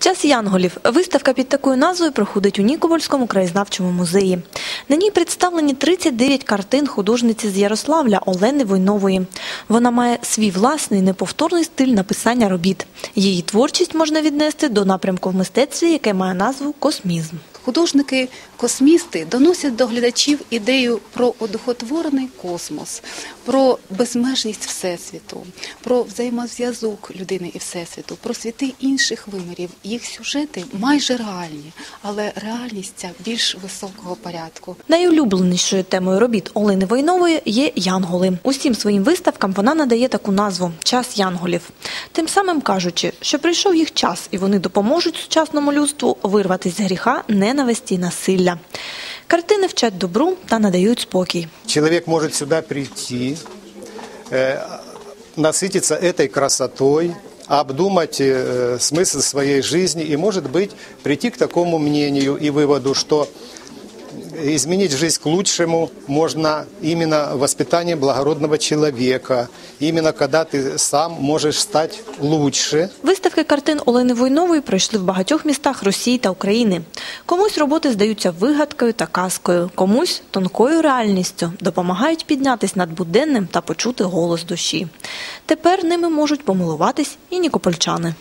Час Янголів. Виставка під такою назвою проходить у Нікопольському краєзнавчому музеї. На ній представлені 39 картин художниці з Ярославля Олени Войнової. Вона має свій власний неповторний стиль написання робіт. Її творчість можна віднести до напрямку в мистецтві, яке має назву космізм. Художники-космісти доносять до глядачів ідею про одухотворений космос, про безмежність Всесвіту, про взаємозв'язок людини і Всесвіту, про світи інших вимірів. Їх сюжети майже реальні, але реальність ця більш високого порядку. Найулюбленішою темою робіт Олени Войнової є Янголи. Усім своїм виставкам вона надає таку назву Час Янголів. Тим самим кажучи, що прийшов їх час, і вони допоможуть сучасному людству вирватися з гріха ненависті насилля. Картини вчать добру та надають спокій. Человек может сюда прийти, э, насытиться этой красотой, обдумать э, смысл своей жизни и, может быть, прийти к такому мнению и выводу, что изменить жизнь к лучшему можно именно воспитанием благородного человека, именно когда ты сам можешь стать лучше. Виставки картин Олени Войнової пройшли в багатьох містах Росії та України. Комусь роботи здаються вигадкою та казкою, комусь тонкою реальністю, допомагають піднятись над буденним та почути голос душі. Тепер ними можуть помилуватись і нікопольчани.